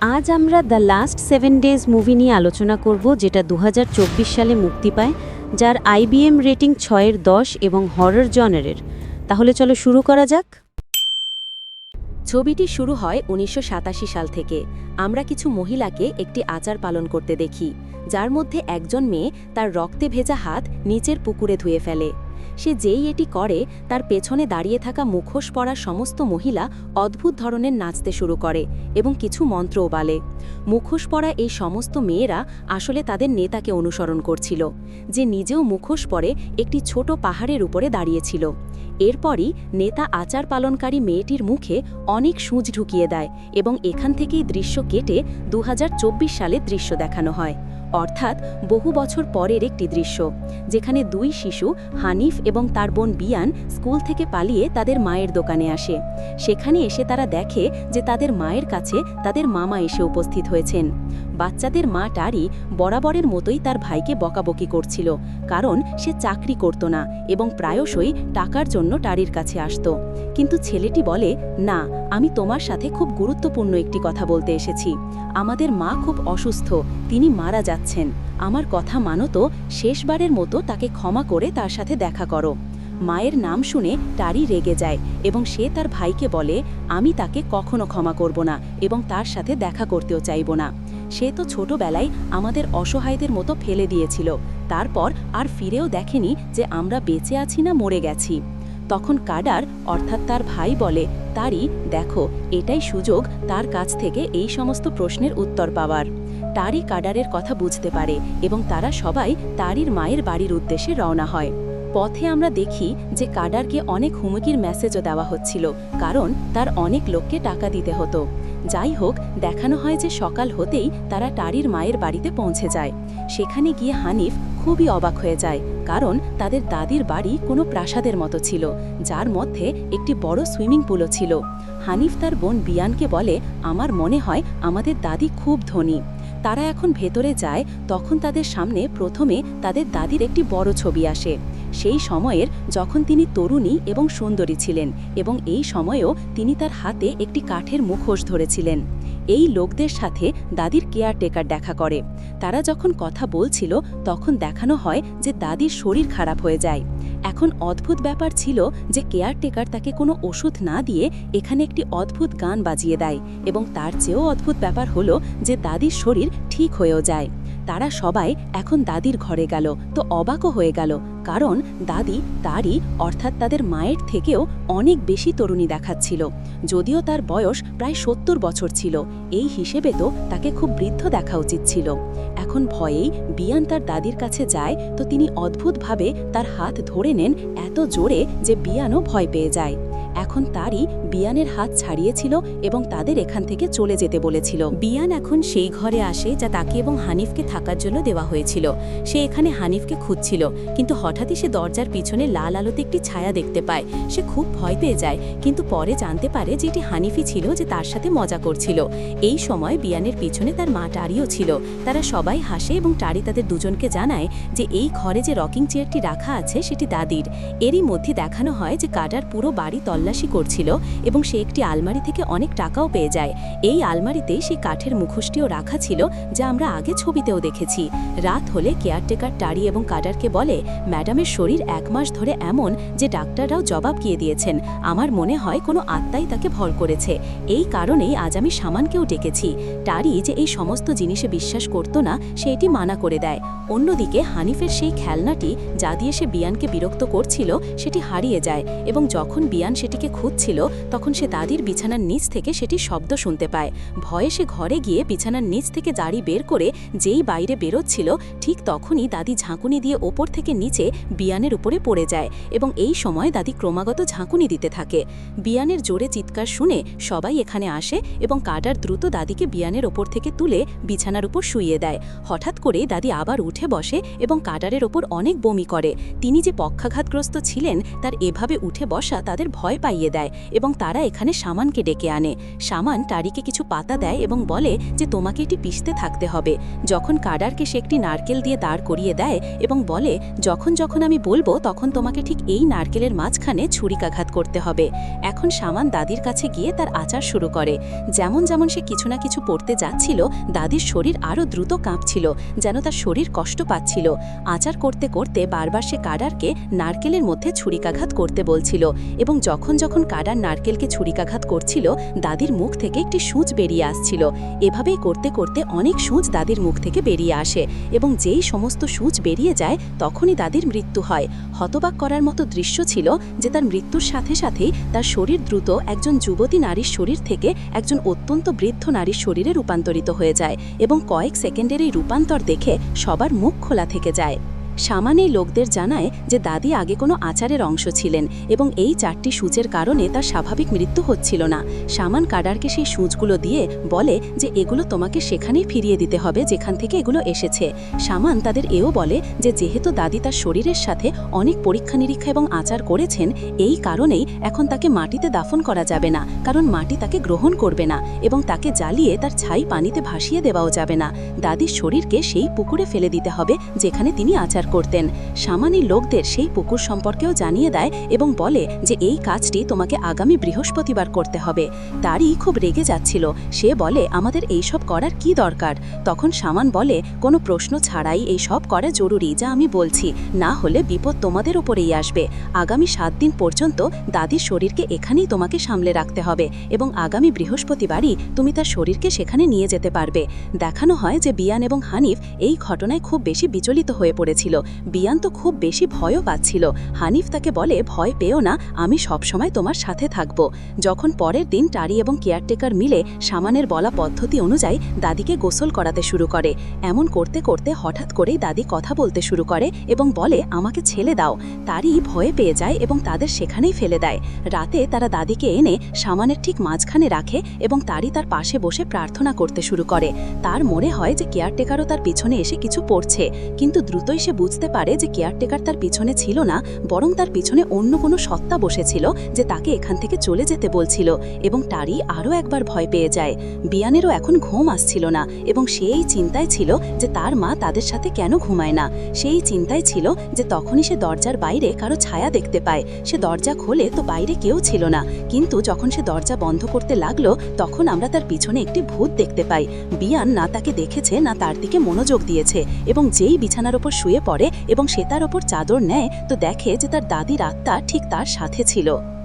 আজ আমরা the last seven days movie নিয়ে আলোচনা করব, যেটা দু হাজার চব্বিশ সালে মুক্তি পায়, যার আইবিএম রেটিং ছয়ের দশ এবং হরর জনারের তাহলে চলো শুরু করা যাক। ছবিটি শুরু হয় উনিশশো সাতাশি সাল থেকে। আমরা কিছু মহিলাকে একটি আচার পালন করতে দেখি, যার মধ্যে একজন মেয়ে তার রক্তে ভেজা হাত নিচের পুকুরে ধুয়ে ফেলে। সে যেই এটি করে, তার পেছনে দাঁড়িয়ে থাকা মুখোশ পরা সমস্ত মহিলা অদ্ভুত ধরনের নাচতে শুরু করে এবং কিছু মন্ত্রও বালে। মুখোশ পরা এই সমস্ত মেয়েরা আসলে তাদের নেতাকে অনুসরণ করছিল, যে নিজেও মুখোশ পরে একটি ছোট পাহাড়ের উপরে দাঁড়িয়েছিল। এরপরই নেতা আচার পালনকারী মেয়েটির মুখে অনেক সূঁচ ঢুকিয়ে দেয় এবং এখান থেকেই দৃশ্য কেটে দু হাজার চব্বিশ সালের দৃশ্য দেখানো হয়। অর্থাৎ বহু বছর পরের একটি দৃশ্য, যেখানে দুই শিশু, হানিফ এবং তার বোন বিয়ান, স্কুল থেকে পালিয়ে তাদের মায়ের দোকানে আসে। সেখানে এসে তারা দেখে যে তাদের মায়ের কাছে তাদের মামা এসে উপস্থিত হয়েছেন। বাচ্চাদের মা টারি বরাবরের মতোই তার ভাইকে বকাবকি করছিল, কারণ সে চাকরি করত না এবং প্রায়শই টাকার জন্য টারির কাছে আসত। কিন্তু ছেলেটি বলে, না, আমি তোমার সাথে খুব গুরুত্বপূর্ণ একটি কথা বলতে এসেছি। আমাদের মা খুব অসুস্থ, তিনি মারা যাচ্ছেন। আমার কথা মানো তো, শেষবারের মতো তাকে ক্ষমা করে তার সাথে দেখা করো। মায়ের নাম শুনে টারি রেগে যায় এবং সে তার ভাইকে বলে, আমি তাকে কখনো ক্ষমা করব না এবং তার সাথে দেখা করতেও চাইব না। সে তো ছোটবেলায় আমাদের অসহায়দের মতো ফেলে দিয়েছিল। তারপর আর ফিরেও দেখেনি যে আমরা বেঁচে আছি না মরে গেছি। তখন কাডার, অর্থাৎ তার ভাই বলে তারই দেখো, এটাই সুযোগ তার কাছ থেকে এই সমস্ত প্রশ্নের উত্তর পাওয়ার। তারই কাডারের কথা বুঝতে পারে এবং তারা সবাই তারির মায়ের বাড়ির উদ্দেশ্যে রওনা হয়। পথে আমরা দেখি যে কাডারকে অনেক হুমকির মেসেজও দেওয়া হচ্ছিল, কারণ তার অনেক লোককে টাকা দিতে হতো। যাই হোক, দেখানো হয় যে সকাল হতেই তারা টারির মায়ের বাড়িতে পৌঁছে যায়। সেখানে গিয়ে হানিফ খুবই অবাক হয়ে যায়, কারণ তাদের দাদির বাড়ি কোনো প্রাসাদের মতো ছিল, যার মধ্যে একটি বড় সুইমিং পুলও ছিল। হানিফ তার বোন বিয়ানকে বলে, আমার মনে হয় আমাদের দাদি খুব ধনী। তারা এখন ভেতরে যায়, তখন তাদের সামনে প্রথমে তাদের দাদির একটি বড় ছবি আসে। সেই সময়ের যখন তিনি তরুণী এবং সুন্দরী ছিলেন এবং এই সময়েও তিনি তার হাতে একটি কাঠের মুখোশ ধরেছিলেন। এই লোকদের সাথে দাদির কেয়ারটেকার দেখা করে। তারা যখন কথা বলছিল, তখন দেখানো হয় যে দাদির শরীর খারাপ হয়ে যায়। এখন অদ্ভুত ব্যাপার ছিল যে কেয়ারটেকার তাকে কোনো ওষুধ না দিয়ে এখানে একটি অদ্ভুত গান বাজিয়ে দেয় এবং তার চেয়েও অদ্ভুত ব্যাপার হলো যে দাদির শরীর ঠিক হয়েও যায়। তারা সবাই এখন দাদির ঘরে গেল, তো অবাকও হয়ে গেল কারণ দাদি, তারই, অর্থাৎ তাদের মায়ের থেকেও অনেক বেশি তরুণী দেখাচ্ছিল। যদিও তার বয়স প্রায় সত্তর বছর ছিল, এই হিসেবে তো তাকে খুব বৃদ্ধ দেখা উচিত ছিল। এখন ভয়েই বিয়ান তার দাদির কাছে যায়, তো তিনি অদ্ভুতভাবে তার হাত ধরে নেন এত জোরে যে বিয়ানও ভয় পেয়ে যায়। এখন তারই বিয়ানের হাত ছাড়িয়েছিল এবং তাদের এখান থেকে চলে যেতে বলেছিল। বিয়ান এখন সেই ঘরে আসে যা তাকে এবং হানিফকে থাকার জন্য দেওয়া হয়েছিল। সে এখানে হানিফকে খুঁজছিল, কিন্তু হঠাৎই সে দরজার পিছনে লাল আলোতে একটি ছায়া দেখতে পায়। সে খুব ভয় পেয়ে যায়, কিন্তু পরে জানতে পারে যে এটি হানিফি ছিল যে তার সাথে মজা করছিল। এই সময় বিয়ানের পিছনে তার মা টারিও ছিল। তারা সবাই হাসে এবং টারি তাদের দুজনকে জানায় যে এই ঘরে যে রকিং চেয়ারটি রাখা আছে সেটি দাদির। এরই মধ্যে দেখানো হয় যে কাটার পুরো বাড়ি তল্লাশি করছিল এবং সে একটি আলমারি থেকে অনেক টাকাও পেয়ে যায়। এই আলমারিতে সেই কাঠের মুখোশটিও রাখা ছিল, যা আমরা আগে ছবিতেও দেখেছি। রাত হলে কেয়ারটেকার টারি এবং কাডারকে বলে ম্যাডামের শরীর এক মাস ধরে এমন যে ডাক্তাররাও জবাব গিয়ে দিয়েছেন। আমার মনে হয় কোনো আত্মাই তাকে ভর করেছে। এই কারণেই আজ আমি সামানকেও ডেকেছি। টারি যে এই সমস্ত জিনিসে বিশ্বাস করত না সে এটি মানা করে দেয়। অন্যদিকে হানিফের সেই খেলনাটি, যা দিয়ে সে বিয়ানকে বিরক্ত করছিল, সেটি হারিয়ে যায় এবং যখন বিয়ান সেটিকে খুঁজছিল, তখন সে দাদির বিছানার নিচ থেকে সেটি শব্দ শুনতে পায়। ভয়ে সে ঘরে গিয়ে বিছানার নিচ থেকে জারি বের করে যেই বাইরে বেরোচ্ছিল, ঠিক তখনই দাদি ঝাঁকুনি দিয়ে ওপর থেকে নিচে বিয়ানের উপরে পড়ে যায় এবং এই সময় দাদি ক্রমাগত ঝাঁকুনি দিতে থাকে। বিয়ানের জোরে চিৎকার শুনে সবাই এখানে আসে এবং কাটার দ্রুত দাদিকে বিয়ানের ওপর থেকে তুলে বিছানার উপর শুইয়ে দেয়। হঠাৎ করে দাদি আবার উঠে বসে এবং কাটারের ওপর অনেক বমি করে। তিনি যে পক্ষাঘাতগ্রস্ত ছিলেন, তার এভাবে উঠে বসা তাদের ভয় পাইয়ে দেয় এবং তারা এখানে সামানকে ডেকে আনে। সামান টারিকে কিছু পাতা দেয় এবং বলে যে, তোমাকে এটি পিষতে থাকতে হবে। যখন কাডারকে সে একটি নারকেল দিয়ে দাঁড় করিয়ে দেয় এবং বলে, যখন যখন যখন আমি বলব, তখন তোমাকে ঠিক এই নারকেলের মাঝখানে ছুরিকাঘাত করতে হবে। এখন সামান দাদির কাছে গিয়ে তার আচার শুরু করে। যেমন যেমন সে কিছু না কিছু পড়তে যাচ্ছিল, দাদির শরীর আরও দ্রুত কাঁপছিল, যেন তার শরীর কষ্ট পাচ্ছিল। আচার করতে করতে বারবার সে কাডারকে নারকেলের মধ্যে ছুরিকাঘাত করতে বলছিল এবং যখন যখন কাডার নারকেলকে ছুরিকাঘাত করছিল, দাদির মুখ থেকে একটি সূচ বেরিয়ে আসছিল। এভাবেই করতে করতে অনেক সূচ দাদির মুখ থেকে বেরিয়ে আসে এবং যেই সমস্ত সূচ বেরিয়ে যায়, তখনই দাদির মৃত্যু হয়। হতবাক করার মতো দৃশ্য ছিল যে তার মৃত্যুর সাথে সাথেই তার শরীর দ্রুত একজন যুবতী নারীর শরীর থেকে একজন অত্যন্ত বৃদ্ধ নারীর শরীরে রূপান্তরিত হয়ে যায় এবং কয়েক সেকেন্ডের এই রূপান্তর দেখে সবার মুখ খোলা থেকে যায়। সামান এই লোকদের জানায় যে দাদি আগে কোনো আচারের অংশ ছিলেন এবং এই চারটি সূচের কারণে তার স্বাভাবিক মৃত্যু হচ্ছিল না। সামান কাডারকে সেই সূচগুলো দিয়ে বলে যে এগুলো তোমাকে সেখানেই ফিরিয়ে দিতে হবে যেখান থেকে এগুলো এসেছে। সামান তাদের এও বলে যে যেহেতু দাদি তার শরীরের সাথে অনেক পরীক্ষা নিরীক্ষা এবং আচার করেছেন, এই কারণেই এখন তাকে মাটিতে দাফন করা যাবে না, কারণ মাটি তাকে গ্রহণ করবে না এবং তাকে জ্বালিয়ে তার ছাই পানিতে ভাসিয়ে দেওয়াও যাবে না। দাদির শরীরকে সেই পুকুরে ফেলে দিতে হবে যেখানে তিনি আচার করতেন। সামানি লোকদের সেই পুকুর সম্পর্কেও জানিয়ে দেয় এবং বলে যে এই কাজটি তোমাকে আগামী বৃহস্পতিবার করতে হবে। তারই খুব রেগে যাচ্ছিল। সে বলে, আমাদের এই সব করার কি দরকার? তখন সামান বলে, কোনো প্রশ্ন ছাড়াই এই সব করা জরুরি, যা আমি বলছি। না হলে বিপদ তোমাদের ওপরেই আসবে। আগামী সাত দিন পর্যন্ত দাদির শরীরকে এখানেই তোমাকে সামলে রাখতে হবে এবং আগামী বৃহস্পতিবারই তুমি তার শরীরকে সেখানে নিয়ে যেতে পারবে। দেখানো হয় যে বিয়ান এবং হানিফ এই ঘটনায় খুব বেশি বিচলিত হয়ে পড়েছিল। বিয়ান তো খুব বেশি ভয়ও পাচ্ছিল। হানিফ তাকে বলে, ভয় পেও না, আমি সবসময় তোমার সাথে থাকব। যখন পরের দিন টারি এবং কেয়ারটেকার মিলে সামানের বলা পদ্ধতি অনুযায়ী দাদিকে গোসল করাতে শুরু করে, এমন করতে করতে হঠাৎ করেই দাদি কথা বলতে শুরু করে এবং বলে, আমাকে ছেলে দাও। তারই ভয়ে পেয়ে যায় এবং তাদের সেখানেই ফেলে দেয়। রাতে তারা দাদিকে এনে সামানের ঠিক মাঝখানে রাখে এবং তারই তার পাশে বসে প্রার্থনা করতে শুরু করে। তার মনে হয় যে কেয়ারটেকারও তার পিছনে এসে কিছু পড়ছে, কিন্তু দ্রুতই সে বুঝতে পারে যে কেয়ারটেকার তার পিছনে ছিল না, বরং তার পিছনে অন্য কোনো সত্তা বসেছিল যে তাকে এখান থেকে চলে যেতে বলছিল এবং তারই আরও একবার ভয় পেয়ে যায়। বিয়ানেরও এখন ঘুম আসছিল না এবং সেই চিন্তায় ছিল যে তার মা তাদের সাথে কেন ঘুমায় না। সেই চিন্তায় ছিল যে তখনই সে দরজার বাইরে কারও ছায়া দেখতে পায়। সে দরজা খোলে তো বাইরে কেউ ছিল না। কিন্তু যখন সে দরজা বন্ধ করতে লাগল, তখন আমরা তার পিছনে একটি ভূত দেখতে পাই। বিয়ান না তাকে দেখেছে, না তার দিকে মনোযোগ দিয়েছে এবং যেই বিছানার ওপর শুয়ে পড়ে এবং সে তার ওপর চাদর নেয়, তো দেখে যে তার দাদির আত্মা ঠিক তার সাথে ছিল।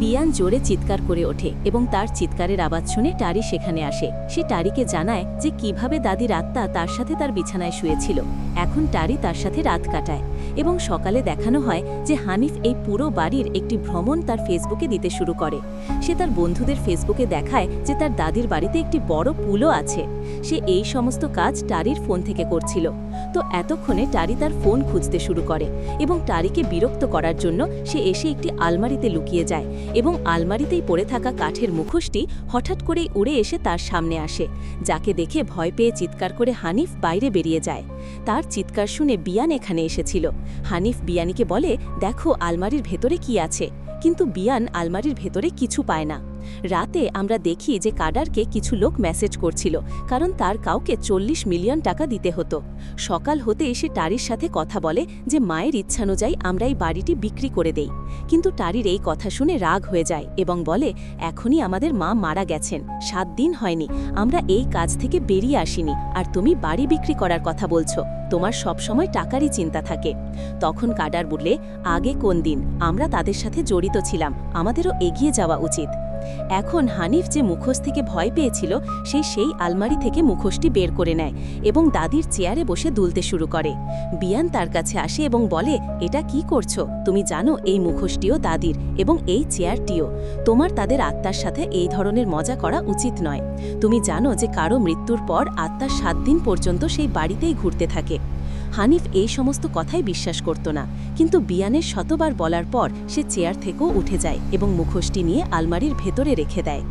বিয়ান জোরে চিৎকার করে ওঠে এবং তার চিৎকারের আওয়াজ শুনে টারি সেখানে আসে। সে টারিকে জানায় যে কীভাবে দাদির আত্মা তার সাথে তার বিছানায় শুয়েছিল। এখন টারি তার সাথে রাত কাটায় এবং সকালে দেখানো হয় যে হানিফ এই পুরো বাড়ির একটি ভ্রমণ তার ফেসবুকে দিতে শুরু করে। সে তার বন্ধুদের ফেসবুকে দেখায় যে তার দাদির বাড়িতে একটি বড় পুলও আছে। সে এই সমস্ত কাজ টারির ফোন থেকে করছিল। তো এতক্ষণে টারি তার ফোন খুঁজতে শুরু করে এবং টারিকে বিরক্ত করার জন্য সে এসে একটি আলমারিতে লুকিয়ে যায় এবং আলমারিতেই পড়ে থাকা কাঠের মুখোশটি হঠাৎ করেই উড়ে এসে তার সামনে আসে, যাকে দেখে ভয় পেয়ে চিৎকার করে হানিফ বাইরে বেরিয়ে যায়। তার চিৎকার শুনে বিয়ান এখানে এসেছিল। হানিফ বিয়ানিকে বলে, দেখো, আলমারির ভেতরে কি আছে। কিন্তু বিয়ান আলমারির ভেতরে কিছু পায় না। রাতে আমরা দেখি যে কাডারকে কিছু লোক মেসেজ করছিল, কারণ তার কাউকে চল্লিশ মিলিয়ন টাকা দিতে হতো। সকাল হতে এসে টারির সাথে কথা বলে যে মায়ের ইচ্ছানুযায়ী আমরা এই বাড়িটি বিক্রি করে দেই। কিন্তু টারির এই কথা শুনে রাগ হয়ে যায় এবং বলে, এখনই আমাদের মা মারা গেছেন, সাত দিন হয়নি, আমরা এই কাজ থেকে বেরিয়ে আসিনি, আর তুমি বাড়ি বিক্রি করার কথা বলছো, তোমার সবসময় টাকারই চিন্তা থাকে। তখন কাডার বললে, আগে কোন দিন? আমরা তাদের সাথে জড়িত ছিলাম, আমাদেরও এগিয়ে যাওয়া উচিত। এখন হানিফ যে মুখোশ থেকে ভয় পেয়েছিল, সে সেই আলমারি থেকে মুখোশটি বের করে নেয় এবং দাদির চেয়ারে বসে দুলতে শুরু করে। বিয়ান তার কাছে আসে এবং বলে, এটা কি করছ? তুমি জানো এই মুখোশটিও দাদির এবং এই চেয়ারটিও। তোমার তাদের আত্মার সাথে এই ধরনের মজা করা উচিত নয়। তুমি জানো যে কারও মৃত্যুর পর আত্মা সাত দিন পর্যন্ত সেই বাড়িতেই ঘুরতে থাকে। হানিফ এই সমস্ত কথাই বিশ্বাস করত না। কিন্তু বিয়ানের শতবার বলার পর সে চেয়ার থেকেও উঠে যায় এবং মুখোশটি নিয়ে আলমারির ভেতরে রেখে দেয়।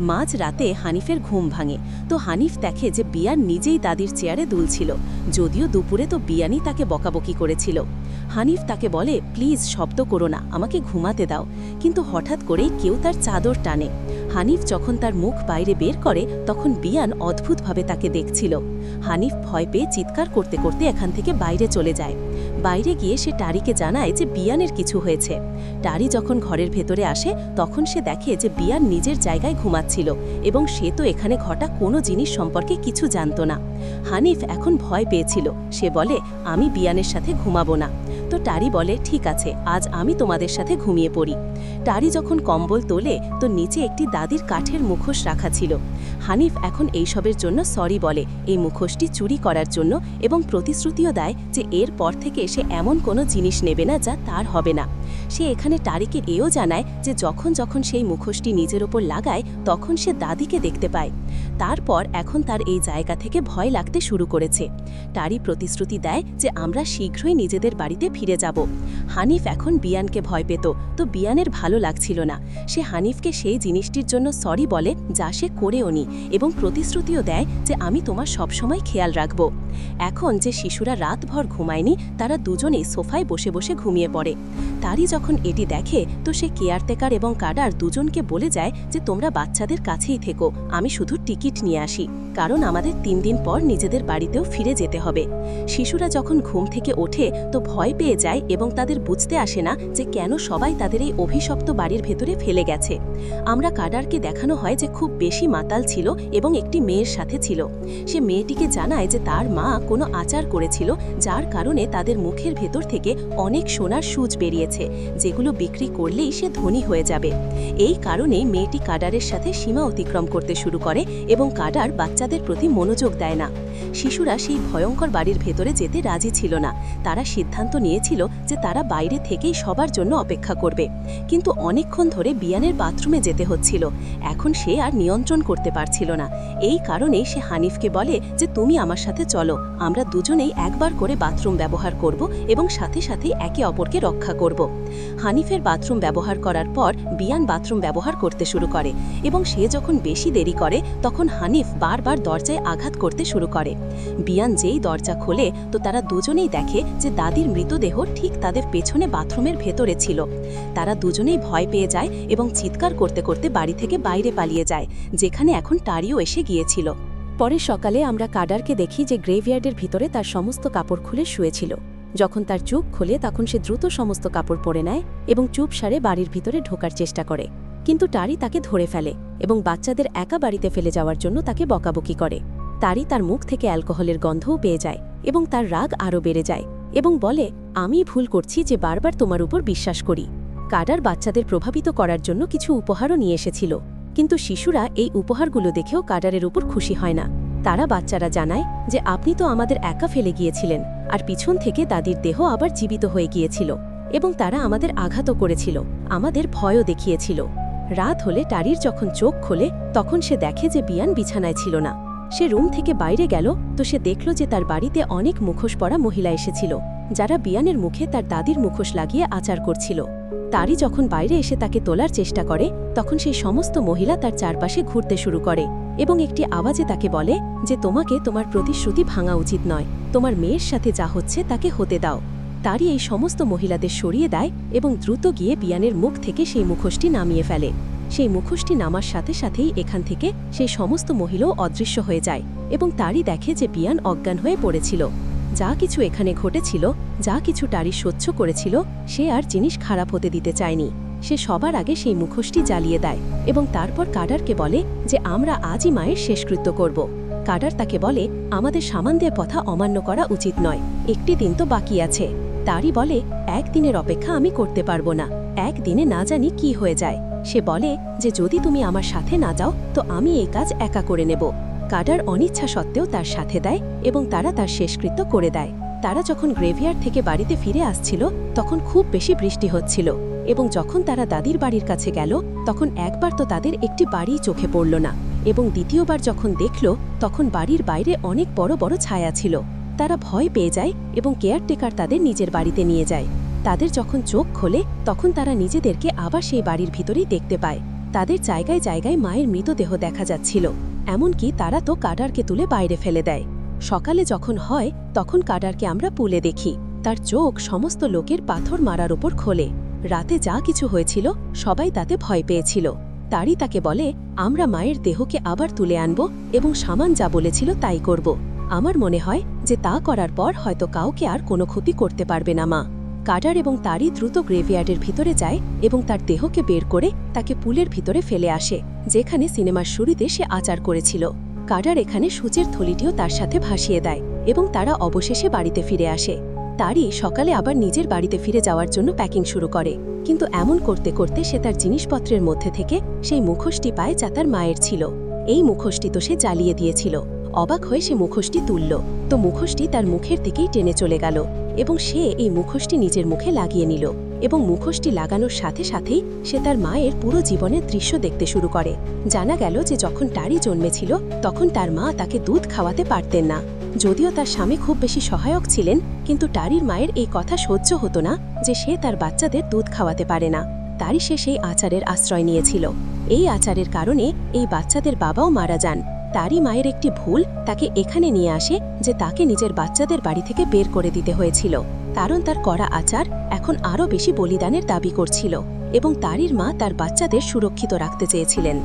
মাঝ রাতে হানিফের ঘুম ভাঙে। তো হানিফ দেখে যে বিয়ান নিজেই দাদির চেয়ারে দুলছিল। যদিও দুপুরে তো বিয়ানই তাকে বকাবকি করেছিল। হানিফ তাকে বলে, প্লিজ শব্দ করো না, আমাকে ঘুমাতে দাও। কিন্তু হঠাৎ করেই কেউ তার চাদর টানে। হানিফ যখন তার মুখ বাইরে বের করে, তখন বিয়ান অদ্ভুতভাবে তাকে দেখছিল। হানিফ ভয় পেয়ে চিৎকার করতে করতে এখান থেকে বাইরে চলে যায়। বাইরে গিয়ে সে টারিকে জানায় যে বিয়ানের কিছু হয়েছে। টারি যখন ঘরের ভেতরে আসে, তখন সে দেখে যে বিয়ান নিজের জায়গায় ঘুমাচ্ছিল এবং সে তো এখানে ঘটা কোনো জিনিস সম্পর্কে কিছু জানত না। হানিফ এখন ভয় পেয়েছিল। সে বলে, আমি বিয়ানের সাথে ঘুমাবো না। তো টারি বলে, ঠিক আছে, আজ আমি তোমাদের সাথে ঘুমিয়ে পড়ি। টারি যখন কম্বল তোলে, তো নিচে একটি দাদির কাঠের মুখোশ রাখা ছিল। হানিফ এখন এইসবের জন্য সরি বলে, এই মুখোশটি চুরি করার জন্য এবং প্রতিশ্রুতিও দেয় যে এর পর থেকে এসে এমন কোনো জিনিস নেবে না যা তার হবে না। সে এখানে টারিকে এও জানায় যে যখন যখন সেই মুখোশটি নিজের ওপর লাগায়, তখন সে দাদিকে দেখতে পায়। তারপর এখন তার এই জায়গা থেকে ভয় লাগতে শুরু করেছে। টারি প্রতিশ্রুতি দেয় যে আমরা শীঘ্রই নিজেদের বাড়িতে ফিরে যাব। হানিফ এখন বিয়ানকে ভয় পেত, তো বিয়ানের ভালো লাগছিল না। সে হানিফকে সেই জিনিসটির জন্য সরি বলে যা সে করেও নি এবং প্রতিশ্রুতিও দেয় যে আমি তোমার সবসময় খেয়াল রাখব। এখন যে শিশুরা রাতভর ঘুমায়নি, তারা দুজনেই সোফায় বসে বসে ঘুমিয়ে পড়ে। তারই যখন এটি দেখে, তো সে কেয়ারটেকার এবং কাডার দুজনকে বলে যায় যে তোমরা বাচ্চাদের কাছেই থেকো, আমি শুধু টিকিট নিয়ে আসি, কারণ আমাদের তিন দিন পর নিজেদের বাড়িতেও ফিরে যেতে হবে। শিশুরা যখন ঘুম থেকে ওঠে, তো ভয় পেয়ে যায় এবং তাদের বুঝতে আসে না যে কেন সবাই তাদের এই অভিশপ্ত বাড়ির ভেতরে ফেলে গেছে। আমরা কাডারকে দেখানো হয় যে খুব বেশি মাতাল ছিল এবং একটি মেয়ের সাথে ছিল। সে মেয়েটিকে জানায় যে তার মা কোনো আচার করেছিল, যার কারণে তাদের মুখের ভেতর থেকে অনেক সোনার সুচ বেরিয়েছে। যেগুলো বিক্রি করলেই সে ধনী হয়ে যাবে। এই কারণেই মেয়েটি কাডারের সাথে সীমা অতিক্রম করতে শুরু করে এবং কাডার বাচ্চাদের প্রতি মনোযোগ দেয় না। শিশুরা সেই ভয়ঙ্কর বাড়ির ভেতরে যেতে রাজি ছিল না। তারা সিদ্ধান্ত নিয়েছিল যে তারা বাইরে থেকেই সবার জন্য অপেক্ষা করবে। কিন্তু অনেকক্ষণ ধরে বিয়ানের বাথরুমে যেতে হচ্ছিল। এখন সে আর নিয়ন্ত্রণ করতে পারছিল না। এই কারণেই সে হানিফকে বলে যে, তুমি আমার সাথে চলো। আমরা দুজনেই একবার করে বাথরুম ব্যবহার করব এবং সাথে সাথে একে অপরকে রক্ষা করব। হানিফের বাথরুম ব্যবহার করার পর বিয়ান বাথরুম ব্যবহার করতে শুরু করে এবং সে যখন বেশি দেরি করে, তখন হানিফ বারবার দরজায় আঘাত করতে শুরু করে। বিয়ান যেই দরজা খোলে, তো তারা দুজনেই দেখে যে দাদির মৃতদেহ ঠিক তাদের পেছনে বাথরুমের ভেতরে ছিল। তারা দুজনেই ভয় পেয়ে যায় এবং চিৎকার করতে করতে বাড়ি থেকে বাইরে পালিয়ে যায়, যেখানে এখন টারিও এসে গিয়েছিল। পরে সকালে আমরা কাডারকে দেখি যে গ্রেভিয়ার্ডের ভিতরে তার সমস্ত কাপড় খুলে শুয়েছিল। যখন তার চুপ খোলে তখন সে দ্রুত সমস্ত কাপড় পরে নেয় এবং চুপ সারে বাড়ির ভিতরে ঢোকার চেষ্টা করে। কিন্তু টারি তাকে ধরে ফেলে এবং বাচ্চাদের একা বাড়িতে ফেলে যাওয়ার জন্য তাকে বকাবকি করে। তারি তার মুখ থেকে অ্যালকোহলের গন্ধও পেয়ে যায় এবং তার রাগ আরও বেড়ে যায় এবং বলে, আমি ভুল করছি যে বারবার তোমার উপর বিশ্বাস করি। কাডার বাচ্চাদের প্রভাবিত করার জন্য কিছু উপহারও নিয়ে এসেছিল। কিন্তু শিশুরা এই উপহারগুলো দেখেও কাডারের উপর খুশি হয় না। তারা বাচ্চারা জানায় যে আপনি তো আমাদের একা ফেলে গিয়েছিলেন, আর পিছন থেকে দাদির দেহ আবার জীবিত হয়ে গিয়েছিল এবং তারা আমাদের আঘাতও করেছিল, আমাদের ভয়ও দেখিয়েছিল। রাত হলে টারির যখন চোখ খোলে, তখন সে দেখে যে বিয়ান বিছানায় ছিল না। সে রুম থেকে বাইরে গেল, তো সে দেখল যে তার বাড়িতে অনেক মুখোশ পরা মহিলা এসেছিল, যারা বিয়ানের মুখে তার দাদির মুখোশ লাগিয়ে আচার করছিল। তারই যখন বাইরে এসে তাকে তোলার চেষ্টা করে, তখন সেই সমস্ত মহিলা তার চারপাশে ঘুরতে শুরু করে এবং একটি আওয়াজে তাকে বলে যে, তোমাকে তোমার প্রতিশ্রুতি ভাঙা উচিত নয়। তোমার মেয়ের সাথে যা হচ্ছে তাকে হতে দাও। তারই এই সমস্ত মহিলাদের সরিয়ে দেয় এবং দ্রুত গিয়ে বিয়ানের মুখ থেকে সেই মুখোশটি নামিয়ে ফেলে। সেই মুখোশটি নামার সাথে সাথেই এখান থেকে সেই সমস্ত মহিলাও অদৃশ্য হয়ে যায় এবং তারই দেখে যে বিয়ান অজ্ঞান হয়ে পড়েছিল। যা কিছু এখানে ঘটেছিল, যা কিছু টারি সহ্য করেছিল, সে আর জিনিস খারাপ হতে দিতে চায়নি। সে সবার আগে সেই মুখোশটি জ্বালিয়ে দেয় এবং তারপর কাডারকে বলে যে, আমরা আজই মায়ের শেষকৃত্য করব। কাডার তাকে বলে, আমাদের সামান্যের কথা অমান্য করা উচিত নয়। একটি দিন তো বাকি আছে। তারই বলে একদিনের অপেক্ষা আমি করতে পারব না। একদিনে না জানি কি হয়ে যায়। সে বলে যে, যদি তুমি আমার সাথে না যাও, তো আমি এই কাজ একা করে নেব। কাডার অনিচ্ছা সত্ত্বেও তার সাথে দেয় এবং তারা তার শেষকৃত্য করে দেয়। তারা যখন গ্রেভিয়ার থেকে বাড়িতে ফিরে আসছিল, তখন খুব বেশি বৃষ্টি হচ্ছিল এবং যখন তারা দাদির বাড়ির কাছে গেল, তখন একবার তো তাদের একটি বাড়ি চোখে পড়ল না এবং দ্বিতীয়বার যখন দেখল, তখন বাড়ির বাইরে অনেক বড় বড় ছায়া ছিল। তারা ভয় পেয়ে যায় এবং কেয়ারটেকার তাদের নিজের বাড়িতে নিয়ে যায়। তাদের যখন চোখ খোলে, তখন তারা নিজেদেরকে আবার সেই বাড়ির ভিতরেই দেখতে পায়। তাদের জায়গায় জায়গায় মায়ের মৃতদেহ দেখা যাচ্ছিল। এমনকি তারা তো কাডারকে তুলে বাইরে ফেলে দেয়। সকালে যখন হয়, তখন কাডারকে আমরা পুলে দেখি। তার চোখ সমস্ত লোকের পাথর মারার ওপর খোলে। রাতে যা কিছু হয়েছিল, সবাই তাতে ভয় পেয়েছিল। তারই তাকে বলে, আমরা মায়ের দেহকে আবার তুলে আনব এবং সামান যা বলেছিল তাই করব। আমার মনে হয় যে তা করার পর হয়তো কাউকে আর কোনো ক্ষতি করতে পারবে না মা। কাডার এবং তারই দ্রুত গ্রেভিয়ার্ডের ভিতরে যায় এবং তার দেহকে বের করে তাকে পুলের ভিতরে ফেলে আসে, যেখানে সিনেমার শুরুতে সে আচার করেছিল। কাডার এখানে সূচের থলিটিও তার সাথে ভাসিয়ে দেয় এবং তারা অবশেষে বাড়িতে ফিরে আসে। তারই সকালে আবার নিজের বাড়িতে ফিরে যাওয়ার জন্য প্যাকিং শুরু করে, কিন্তু এমন করতে করতে সে তার জিনিসপত্রের মধ্যে থেকে সেই মুখোশটি পায় যা তার মায়ের ছিল। এই মুখোশটি তো সে জ্বালিয়ে দিয়েছিল। অবাক হয়ে সে মুখোশটি তুলল। তো মুখোশটি তার মুখের দিকেই টেনে চলে গেল। এবং সে এই মুখোশটি নিজের মুখে লাগিয়ে নিল এবং মুখোশটি লাগানোর সাথে সাথেই সে তার মায়ের পুরো জীবনের দৃশ্য দেখতে শুরু করে। জানা গেল যে যখন টারি জন্মেছিল, তখন তার মা তাকে দুধ খাওয়াতে পারতেন না। যদিও তার স্বামী খুব বেশি সহায়ক ছিলেন, কিন্তু টারির মায়ের এই কথা সহ্য হতো না যে সে তার বাচ্চাদের দুধ খাওয়াতে পারে না। তারই সে সেই আচারের আশ্রয় নিয়েছিল। এই আচারের কারণে এই বাচ্চাদের বাবাও মারা যান। তারই মায়ের একটি ভুল তাকে এখানে নিয়ে আসে যে তাকে নিজের বাচ্চাদের বাড়ি থেকে বের করে দিতে হয়েছিল। কারণ তার করা আচার এখন আরও বেশি বলিদানের দাবি করছিল এবং তারির মা তার বাচ্চাদের সুরক্ষিত রাখতে চেয়েছিলেন।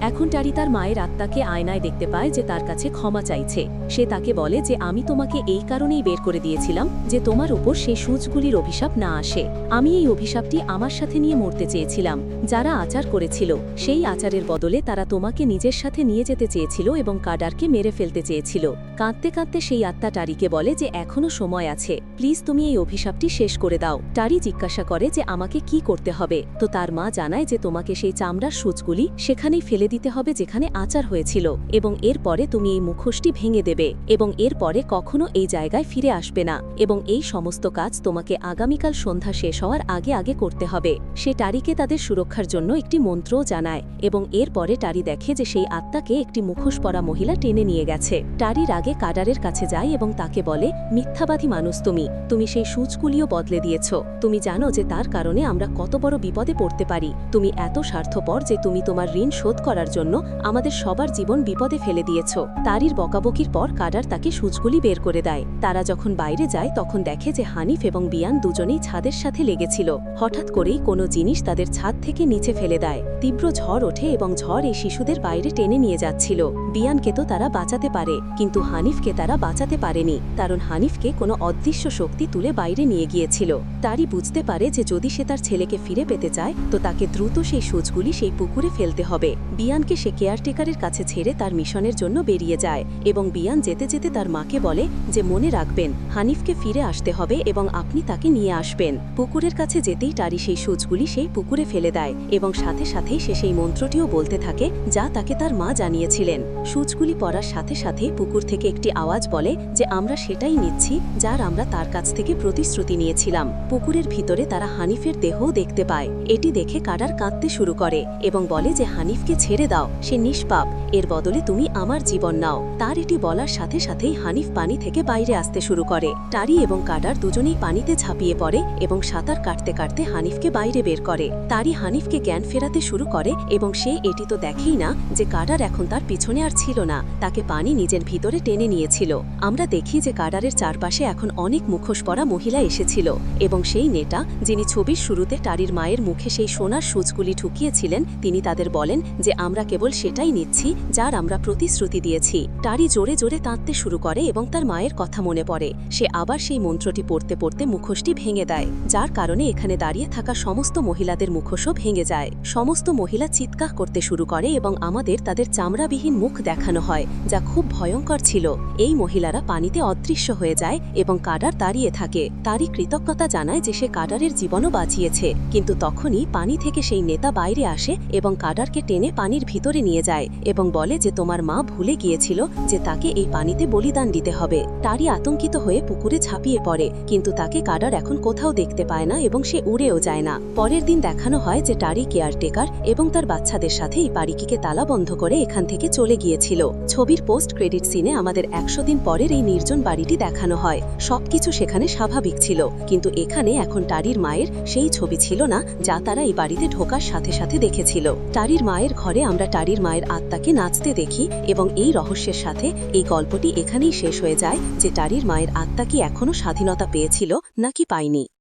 এখন টারি তার মায়ের আত্মাকে আয়নায় দেখতে পায় যে তার কাছে ক্ষমা চাইছে। সে তাকে বলে যে, আমি তোমাকে এই কারণেই বের করে দিয়েছিলাম যে তোমার উপর সেই সূচগুলির অভিশাপ না আসে। আমি এই অভিশাপটি আমার সাথে নিয়ে মরতে চেয়েছিলাম। যারা আচার করেছিল, সেই আচারের বদলে তারা তোমাকে নিজের সাথে নিয়ে যেতে চেয়েছিল এবং কাডারকে মেরে ফেলতে চেয়েছিল। কাঁদতে কাঁদতে সেই আত্মা টারিকে বলে যে, এখনও সময় আছে। প্লিজ তুমি এই অভিশাপটি শেষ করে দাও। টারি জিজ্ঞাসা করে যে, আমাকে কি করতে হবে? তো তার মা জানায় যে, তোমাকে সেই চামড়ার সূচগুলি সেখানেই ফেলে দিতে হবে যেখানে আচার হয়েছিল, এবং এরপরে তুমি এই মুখোশটি ভেঙে দেবে, এবং এরপরে কখনো এই জায়গায় ফিরে আসবে না, এবং এই সমস্ত কাজ তোমাকে আগামীকাল সন্ধ্যা শেষ হওয়ার আগে আগে করতে হবে। সে টারিকে তাদের সুরক্ষার জন্য একটি মন্ত্রও জানায়, এবং এরপরে টারি দেখে যে সেই আত্মাকে একটি মুখোশ পরা মহিলা টেনে নিয়ে গেছে। টারির আগে কাডারের কাছে যায় এবং তাকে বলে, মিথ্যাবাদী মানুষ তুমি তুমি সেই সূচগুলিও বদলে দিয়েছ। তুমি জানো যে তার কারণে আমরা কত বড় বিপদে পড়তে পারি। তুমি এত স্বার্থপর যে তুমি তোমার ঋণ শোধ করার জন্য আমাদের সবার জীবন বিপদে ফেলে দিয়েছ। তারির বকাবকির পর কাডার তাকে সূচগুলি বের করে দেয়। তারা যখন বাইরে যায়, তখন দেখে যে হানিফ এবং বিয়ান দুজনেই ছাদের সাথে লেগেছিল। হঠাৎ করেই কোনো জিনিস তাদের ছাদ থেকে নিচে ফেলে দেয়। তীব্র ঝড় ওঠে এবং ঝড় এই শিশুদের বাইরে টেনে নিয়ে যাচ্ছিল। বিয়ানকে তো তারা বাঁচাতে পারে, কিন্তু হানিফকে তারা বাঁচাতে পারেনি, কারণ হানিফকে কোনো অদৃশ্য শক্তি তুলে বাইরে নিয়ে গিয়েছিল। তারই বুঝতে পারে যে যদি সে তার ছেলেকে ফিরে পেতে চায়, তো তাকে দ্রুত সেই সুচগুলি সেই পুকুরে ফেলতে হবে। বিয়ানকে সে কেয়ারটেকারের কাছে ছেড়ে তার মিশনের জন্য বেরিয়ে যায় এবং বিয়ান যেতে যেতে তার মাকে বলে যে, মনে রাখবেন, হানিফকে ফিরে আসতে হবে এবং আপনি তাকে নিয়ে আসবেন। পুকুরের কাছে যেতেই টারি সেই সুচগুলি সেই পুকুরে ফেলে দেয় এবং সাথে সাথেই সে সেই মন্ত্রটিও বলতে থাকে যা তাকে তার মা জানিয়েছিলেন। সুচগুলি পড়ার সাথে সাথে পুকুর থেকে একটি আওয়াজ বলে যে, আমরা সেটাই নিচ্ছি যার আমরা তার কাছ থেকে প্রতিশ্রুতি নিয়েছিলাম। পুকুরের ভিতরে তারা হানিফের দেহও দেখতে পায়। এটি দেখে কাডার কাঁদতে শুরু করে এবং বলে যে, হানিফকে ছেড়ে দাও, সে নিষ্পাপ। এর বদলে তুমি আমার জীবন নাও। তার এটি বলার সাথে সাথেই হানিফ পানি থেকে বাইরে আসতে শুরু করে। টারি এবং কাডার দুজনেই পানিতে ঝাঁপিয়ে পড়ে এবং সাঁতার কাটতে কাটতে হানিফকে বাইরে বের করে। তারই হানিফকে জ্ঞান ফেরাতে শুরু করে এবং সে এটি তো দেখেই না যে কাডার এখন তার পিছনে আর ছিল না। তাকে পানি নিজের ভিতরে টেনে নিয়েছিল। আমরা দেখি যে কাডারের চারপাশে এখন অনেক মুখোশ পরা মহিলা এসেছিল এবং সেই নেটা যিনি ছবির শুরুতে টারির মায়ের মুখে সেই সোনার সূচগুলি ঠুকিয়েছিলেন, তিনি তাদের বলেন যে আমরা কেবল সেটাই নিচ্ছি, যার আমরা প্রতিশ্রুতি দিয়েছি। টারি জোরে জোরে তাঁততে শুরু করে এবং তার মায়ের কথা মনে পড়ে। সে আবার সেই মন্ত্রটি পড়তে পড়তে মুখোশটি ভেঙে দেয়, যার কারণে এখানে দাঁড়িয়ে থাকা সমস্ত মহিলাদের মুখোশও ভেঙে যায়। সমস্ত মহিলা চিৎকার করতে শুরু করে এবং আমাদের তাদের চামড়াবিহীন মুখ দেখানো হয়, যা খুব ভয়ঙ্কর ছিল। এই মহিলারা পানিতে অদৃশ্য হয়ে যায় এবং কাডার দাঁড়িয়ে থাকে। তারই কৃতজ্ঞতা জানায় যে সে কাডারের জীবনও বাঁচিয়েছে, কিন্তু তখনই পানি থেকে সেই নেতা বাইরে আসে এবং কাডারকে টেনে পানির ভিতরে নিয়ে যায় এবং বলে যে তোমার মা ভুলে গিয়েছিল যে তাকে এই পানিতে বলিদান দিতে হবে। তারই আতঙ্কিত হয়ে পুকুরে ঝাঁপিয়ে পড়ে, কিন্তু তাকে কাডার এখন কোথাও দেখতে পায় না এবং সে উড়েও যায় না। পরের দিন দেখানো হয় যে টারি কেয়ারটেকার এবং তার বাচ্চাদের সাথে এই বাড়িটিকে তালা বন্ধ করে এখান থেকে চলে গিয়েছিল। ছবির পোস্ট ক্রেডিট সিনে আমাদের একশো দিন পরের এই নির্জন বাড়িটি দেখানো হয়। সবকিছু সেখানে স্বাভাবিক ছিল, কিন্তু এখানে এখন টারির মায়ের সেই ছবি ছিল না, যা তারা এই বাড়িতে ঢোকার সাথে সাথে দেখেছিল। টারির মায়ের ঘরে আমরা টারির মায়ের আত্মাকে নাচতে দেখি এবং এই রহস্যের সাথে এই গল্পটি এখানেই শেষ হয়ে যায় যে টারির মায়ের আত্মা কি এখনও স্বাধীনতা পেয়েছিল নাকি পায়নি।